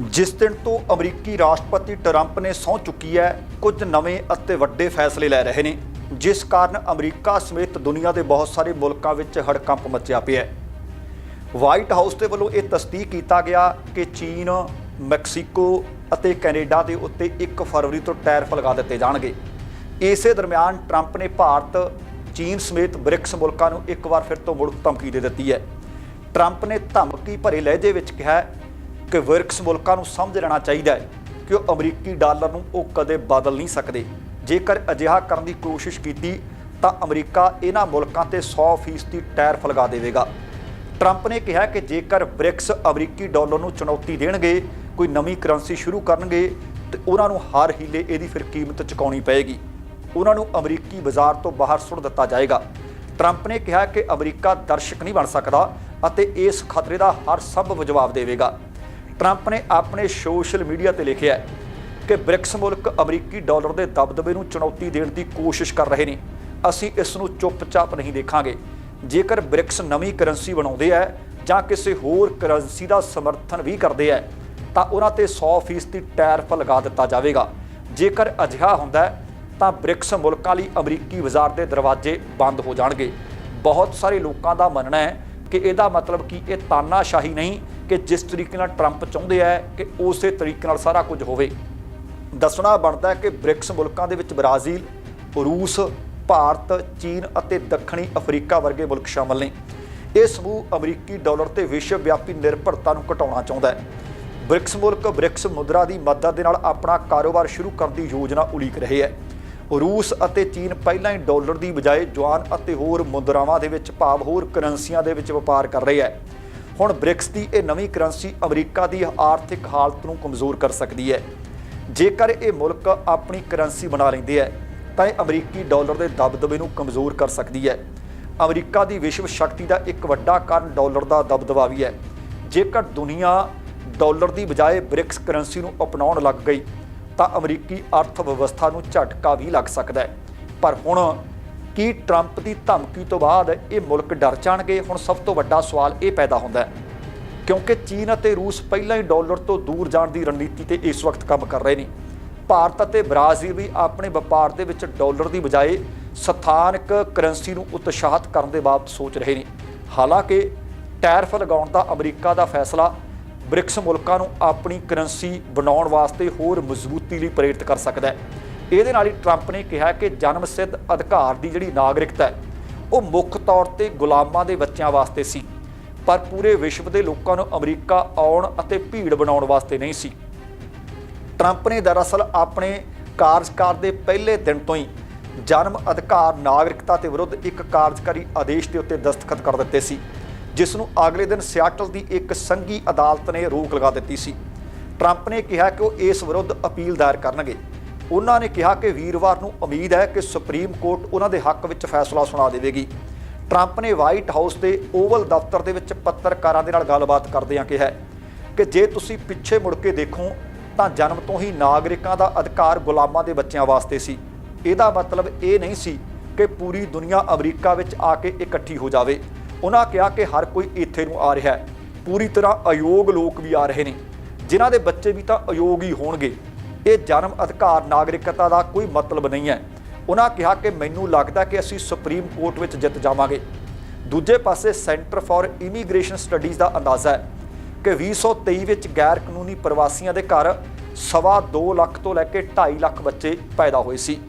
ਜਿਸ ਦਿਨ ਤੋਂ ਅਮਰੀਕੀ ਰਾਸ਼ਟਰਪਤੀ ਟਰੰਪ ਨੇ ਸਹੁੰ ਚੁੱਕੀ ਹੈ, ਕੁਝ ਨਵੇਂ ਅਤੇ ਵੱਡੇ ਫੈਸਲੇ ਲੈ ਰਹੇ ਨੇ, ਜਿਸ ਕਾਰਨ ਅਮਰੀਕਾ ਸਮੇਤ ਦੁਨੀਆ ਦੇ ਬਹੁਤ ਸਾਰੇ ਮੁਲਕਾਂ ਵਿੱਚ ਹੜਕੰਪ ਮਚਿਆ ਪਿਆ ਹੈ। ਵਾਈਟ ਹਾਊਸ ਦੇ ਵੱਲੋਂ ਇਹ ਤਸਦੀਕ ਕੀਤਾ ਗਿਆ ਕਿ ਚੀਨ, ਮੈਕਸੀਕੋ ਅਤੇ ਕੈਨੇਡਾ ਦੇ ਉੱਤੇ 1 ਫਰਵਰੀ ਤੋਂ ਟੈਰਿਫ ਲਗਾ ਦਿੱਤੇ ਜਾਣਗੇ। ਇਸੇ ਦਰਮਿਆਨ ਟਰੰਪ ਨੇ ਭਾਰਤ, ਚੀਨ ਸਮੇਤ ਬ੍ਰਿਕਸ ਮੁਲਕਾਂ ਨੂੰ ਇੱਕ ਵਾਰ ਫਿਰ ਤੋਂ ਮੁੜ ਧਮਕੀ ਦੇ ਦਿੱਤੀ ਹੈ। ਟਰੰਪ ਨੇ ਧਮਕੀ ਭਰੇ ਲਹਿਜੇ ਵਿੱਚ ਕਿਹਾ ਕਿ ਬ੍ਰਿਕਸ ਮੁਲਕਾਂ ਨੂੰ ਸਮਝ ਲੈਣਾ ਚਾਹੀਦਾ ਹੈ ਕਿ ਉਹ ਅਮਰੀਕੀ ਡਾਲਰ ਨੂੰ ਉਹ ਕਦੇ ਬਦਲ ਨਹੀਂ ਸਕਦੇ। ਜੇਕਰ ਅਜਿਹਾ ਕਰਨ ਦੀ ਕੋਸ਼ਿਸ਼ ਕੀਤੀ, ਤਾਂ ਅਮਰੀਕਾ ਇਹਨਾਂ ਮੁਲਕਾਂ ਤੇ 100% ਟੈਰਿਫ ਲਗਾ ਦੇਵੇਗਾ। ਟਰੰਪ ਨੇ ਕਿਹਾ ਕਿ ਜੇਕਰ ਬ੍ਰਿਕਸ ਅਮਰੀਕੀ ਡਾਲਰ ਨੂੰ ਚੁਣੌਤੀ ਦੇਣਗੇ, ਕੋਈ ਨਵੀਂ ਕਰੰਸੀ ਸ਼ੁਰੂ ਕਰਨਗੇ, ਤੇ ਉਹਨਾਂ ਨੂੰ ਹਰ ਹੀਲੇ ਇਹਦੀ ਫਿਰ ਕੀਮਤ ਚੁਕਾਉਣੀ ਪਏਗੀ। ਉਹਨਾਂ ਨੂੰ ਅਮਰੀਕੀ ਬਾਜ਼ਾਰ ਤੋਂ ਬਾਹਰ ਸੁੱਟ ਦਿੱਤਾ ਜਾਏਗਾ। ਟਰੰਪ ਨੇ ਕਿਹਾ ਕਿ ਅਮਰੀਕਾ ਦਰਸ਼ਕ ਨਹੀਂ ਬਣ ਸਕਦਾ ਅਤੇ ਇਸ ਖਤਰੇ ਦਾ ਹਰ ਸੰਭਵ ਜਵਾਬ ਦੇਵੇਗਾ। ਟਰੰਪ ਨੇ ਆਪਣੇ ਸੋਸ਼ਲ ਮੀਡੀਆ ਤੇ ਲਿਖਿਆ ਹੈ ਕਿ ਬ੍ਰਿਕਸ ਮੁਲਕ ਅਮਰੀਕੀ ਡਾਲਰ ਦੇ ਦਬਦਬੇ ਨੂੰ ਚੁਣੌਤੀ ਦੇਣ ਦੀ ਕੋਸ਼ਿਸ਼ ਕਰ ਰਹੇ ਨੇ। ਅਸੀਂ ਇਸ ਨੂੰ ਚੁੱਪਚਾਪ ਨਹੀਂ ਦੇਖਾਂਗੇ। ਜੇਕਰ ਬ੍ਰਿਕਸ ਨਵੀਂ ਕਰੰਸੀ ਬਣਾਉਂਦੇ ਹੈ ਜਾਂ ਕਿਸੇ ਹੋਰ ਕਰੰਸੀ ਦਾ ਸਮਰਥਨ ਵੀ ਕਰਦੇ ਹੈ, ਤਾਂ ਉਹਨਾਂ ਤੇ 100% ਦੀ ਟੈਰਿਫ ਲਗਾ ਦਿੱਤਾ ਜਾਵੇਗਾ। ਜੇਕਰ ਅਜਿਹਾ ਹੁੰਦਾ ਤਾਂ ਬ੍ਰਿਕਸ ਮੁਲਕਾਂ ਲਈ ਅਮਰੀਕੀ ਬਾਜ਼ਾਰ ਦੇ ਦਰਵਾਜ਼ੇ ਬੰਦ ਹੋ ਜਾਣਗੇ। ਬਹੁਤ ਸਾਰੇ ਲੋਕਾਂ ਦਾ ਮੰਨਣਾ ਹੈ ਕਿ ਇਹਦਾ ਮਤਲਬ ਕਿ ਇਹ ਤਾਨਾਸ਼ਾਹੀ ਨਹੀਂ ਕਿ ਜਿਸ ਤਰੀਕੇ ਨਾਲ ਟਰੰਪ ਚਾਹੁੰਦੇ ਹੈ ਕਿ ਉਸੇ ਤਰੀਕੇ ਨਾਲ ਸਾਰਾ ਕੁਝ ਹੋਵੇ। ਦੱਸਣਾ ਬਣਦਾ ਕਿ ਬ੍ਰਿਕਸ ਮੁਲਕਾਂ ਦੇ ਵਿੱਚ ਬ੍ਰਾਜ਼ੀਲ, ਰੂਸ, ਭਾਰਤ, ਚੀਨ ਅਤੇ ਦੱਖਣੀ ਅਫਰੀਕਾ ਵਰਗੇ ਮੁਲਕ ਸ਼ਾਮਲ ਨੇ। ਇਹ ਸਮੂਹ ਅਮਰੀਕੀ ਡਾਲਰ ਤੇ ਵਿਸ਼ਵ ਵਿਆਪੀ ਨਿਰਭਰਤਾ ਨੂੰ ਘਟਾਉਣਾ ਚਾਹੁੰਦਾ ਹੈ। ਬ੍ਰਿਕਸ ਮੁਲਕ ਬ੍ਰਿਕਸ ਮੁਦਰਾ ਦੀ ਮਦਦ ਦੇ ਨਾਲ ਆਪਣਾ ਕਾਰੋਬਾਰ ਸ਼ੁਰੂ ਕਰਨ ਦੀ ਯੋਜਨਾ ਉਲੀਕ ਰਹੇ ਹੈ। ਰੂਸ ਅਤੇ ਚੀਨ ਪਹਿਲਾਂ ਹੀ ਡਾਲਰ ਦੀ ਬਜਾਏ ਜੁਆਨ ਅਤੇ ਹੋਰ ਮੁਦਰਾਵਾਂ ਦੇ ਵਿੱਚ ਭਾਵ ਹੋਰ ਕਰੰਸੀਆਂ ਦੇ ਵਿੱਚ ਵਪਾਰ ਕਰ ਰਹੇ ਹੈ। ਹੁਣ ਬ੍ਰਿਕਸ ਦੀ ਇਹ ਨਵੀਂ ਕਰੰਸੀ ਅਮਰੀਕਾ ਦੀ ਆਰਥਿਕ ਹਾਲਤ ਨੂੰ ਕਮਜ਼ੋਰ ਕਰ ਸਕਦੀ ਹੈ। ਜੇਕਰ ਇਹ ਮੁਲਕ ਆਪਣੀ ਕਰੰਸੀ ਬਣਾ ਲੈਂਦੇ ਹੈ, ਤਾਂ ਇਹ ਅਮਰੀਕੀ ਡਾਲਰ ਦੇ ਦਬਦਬੇ ਨੂੰ ਕਮਜ਼ੋਰ ਕਰ ਸਕਦੀ ਹੈ। ਅਮਰੀਕਾ ਦੀ ਵਿਸ਼ਵ ਸ਼ਕਤੀ ਦਾ ਇੱਕ ਵੱਡਾ ਕਾਰਨ ਡਾਲਰ ਦਾ ਦਬਦਬਾ ਵੀ ਹੈ। ਜੇਕਰ ਦੁਨੀਆ ਡਾਲਰ ਦੀ ਬਜਾਏ ਬ੍ਰਿਕਸ ਕਰੰਸੀ ਨੂੰ ਅਪਣਾਉਣ ਲੱਗ ਗਈ, ਤਾਂ ਅਮਰੀਕੀ ਅਰਥ ਵਿਵਸਥਾ ਨੂੰ ਝਟਕਾ ਵੀ ਲੱਗ ਸਕਦਾ ਹੈ। ਪਰ ਹੁਣ ਕੀ ਟਰੰਪ ਦੀ ਧਮਕੀ ਤੋਂ ਬਾਅਦ ਇਹ ਮੁਲਕ ਡਰ ਜਾਣਗੇ, ਹੁਣ ਸਭ ਤੋਂ ਵੱਡਾ ਸਵਾਲ ਇਹ ਪੈਦਾ ਹੁੰਦਾ ਹੈ। ਕਿਉਂਕਿ ਚੀਨ ਅਤੇ ਰੂਸ ਪਹਿਲਾਂ ਹੀ ਡਾਲਰ ਤੋਂ ਦੂਰ ਜਾਣ ਦੀ ਰਣਨੀਤੀ ਤੇ ਇਸ ਵਕਤ ਕੰਮ ਕਰ ਰਹੇ ਨੇ। ਭਾਰਤ ਅਤੇ ਬ੍ਰਾਜ਼ੀਲ ਵੀ ਆਪਣੇ ਵਪਾਰ ਦੇ ਵਿੱਚ ਡਾਲਰ ਦੀ ਬਜਾਏ ਸਥਾਨਕ ਕਰੰਸੀ ਨੂੰ ਉਤਸ਼ਾਹਿਤ ਕਰਨ ਦੇ ਬਾਬਤ ਸੋਚ ਰਹੇ ਨੇ। ਹਾਲਾਂਕਿ ਟੈਰਫ ਲਗਾਉਣ ਦਾ ਅਮਰੀਕਾ ਦਾ ਫੈਸਲਾ ਬ੍ਰਿਕਸ ਮੁਲਕਾਂ ਨੂੰ ਆਪਣੀ ਕਰੰਸੀ ਬਣਾਉਣ ਵਾਸਤੇ ਹੋਰ ਮਜ਼ਬੂਤੀ ਲਈ ਪ੍ਰੇਰਿਤ ਕਰ ਸਕਦਾ ਹੈ। ਇਹਦੇ ਨਾਲ ਹੀ ਟਰੰਪ ਨੇ ਕਿਹਾ ਕਿ ਜਨਮ ਸਿੱਧ ਅਧਿਕਾਰ ਦੀ ਜਿਹੜੀ ਨਾਗਰਿਕਤਾ ਹੈ, ਉਹ ਮੁੱਖ ਤੌਰ ਤੇ ਗੁਲਾਮਾਂ ਦੇ ਬੱਚਿਆਂ ਵਾਸਤੇ ਸੀ, ਪਰ ਪੂਰੇ ਵਿਸ਼ਵ ਦੇ ਲੋਕਾਂ ਨੂੰ ਅਮਰੀਕਾ ਆਉਣ ਅਤੇ ਭੀੜ ਬਣਾਉਣ ਵਾਸਤੇ ਨਹੀਂ ਸੀ। ਟਰੰਪ ਨੇ ਦਰਅਸਲ ਆਪਣੇ ਕਾਰਜਕਾਰ ਦੇ ਪਹਿਲੇ ਦਿਨ ਤੋਂ ਹੀ ਜਨਮ ਅਧਿਕਾਰ ਨਾਗਰਿਕਤਾ ਦੇ ਵਿਰੁੱਧ ਇੱਕ ਕਾਰਜਕਾਰੀ ਆਦੇਸ਼ ਦੇ ਉੱਤੇ ਦਸਤਖਤ ਕਰ ਦਿੱਤੇ ਸੀ, ਜਿਸ ਨੂੰ ਅਗਲੇ ਦਿਨ ਸਿਆਟਲ ਦੀ ਇੱਕ ਸੰਘੀ ਅਦਾਲਤ ਨੇ ਰੋਕ ਲਗਾ ਦਿੱਤੀ ਸੀ। ਟਰੰਪ ਨੇ ਕਿਹਾ ਕਿ ਉਹ ਇਸ ਵਿਰੁੱਧ ਅਪੀਲ ਦਾਇਰ ਕਰਨਗੇ। ਉਹਨਾਂ ਨੇ ਕਿਹਾ ਕਿ ਵੀਰਵਾਰ ਨੂੰ ਉਮੀਦ ਹੈ ਕਿ ਸੁਪਰੀਮ ਕੋਰਟ ਉਹਨਾਂ ਦੇ ਹੱਕ ਵਿੱਚ ਫੈਸਲਾ ਸੁਣਾ ਦੇਵੇਗੀ। ਟਰੰਪ ਨੇ ਵਾਈਟ ਹਾਊਸ ਦੇ ਓਵਲ ਦਫ਼ਤਰ ਦੇ ਵਿੱਚ ਪੱਤਰਕਾਰਾਂ ਦੇ ਨਾਲ ਗੱਲਬਾਤ ਕਰਦਿਆਂ ਕਿਹਾ ਕਿ ਜੇ ਤੁਸੀਂ ਪਿੱਛੇ ਮੁੜ ਕੇ ਦੇਖੋ, ਤਾਂ ਜਨਮ ਤੋਂ ਹੀ ਨਾਗਰਿਕਾਂ ਦਾ ਅਧਿਕਾਰ ਗੁਲਾਮਾਂ ਦੇ ਬੱਚਿਆਂ ਵਾਸਤੇ ਸੀ। ਇਹਦਾ ਮਤਲਬ ਇਹ ਨਹੀਂ ਸੀ ਕਿ ਪੂਰੀ ਦੁਨੀਆ ਅਮਰੀਕਾ ਵਿੱਚ ਆ ਕੇ ਇਕੱਠੀ ਹੋ ਜਾਵੇ। ਉਹਨਾਂ ਕਿਹਾ ਕਿ ਹਰ ਕੋਈ ਇੱਥੇ ਨੂੰ ਆ ਰਿਹਾ ਹੈ। ਪੂਰੀ ਤਰ੍ਹਾਂ ਅਯੋਗ ਲੋਕ ਵੀ ਆ ਰਹੇ ਨੇ। ਜਿਨ੍ਹਾਂ ਦੇ ਬੱਚੇ ਵੀ ਤਾਂ ਅਯੋਗ ਹੀ ਹੋਣਗੇ। ਇਹ ਜਨਮ ਅਧਿਕਾਰ ਨਾਗਰਿਕਤਾ ਦਾ ਕੋਈ ਮਤਲਬ ਨਹੀਂ ਹੈ। ਉਹਨਾਂ ਕਿਹਾ ਕਿ ਮੈਨੂੰ ਲੱਗਦਾ ਕਿ ਅਸੀਂ ਸੁਪਰੀਮ ਕੋਰਟ ਵਿੱਚ ਜਿੱਤ ਜਾਵਾਂਗੇ। ਦੂਜੇ ਪਾਸੇ ਸੈਂਟਰ ਫਾਰ ਇਮੀਗ੍ਰੇਸ਼ਨ ਸਟੱਡੀਜ਼ ਦਾ ਅੰਦਾਜ਼ਾ ਹੈ ਕਿ 2023 ਵਿੱਚ ਗੈਰ ਕਾਨੂੰਨੀ ਪ੍ਰਵਾਸੀਆਂ ਦੇ ਘਰ ਸਵਾ 2 ਲੱਖ ਤੋਂ ਲੈ ਕੇ 2.5 ਲੱਖ ਬੱਚੇ ਪੈਦਾ ਹੋਏ ਸੀ।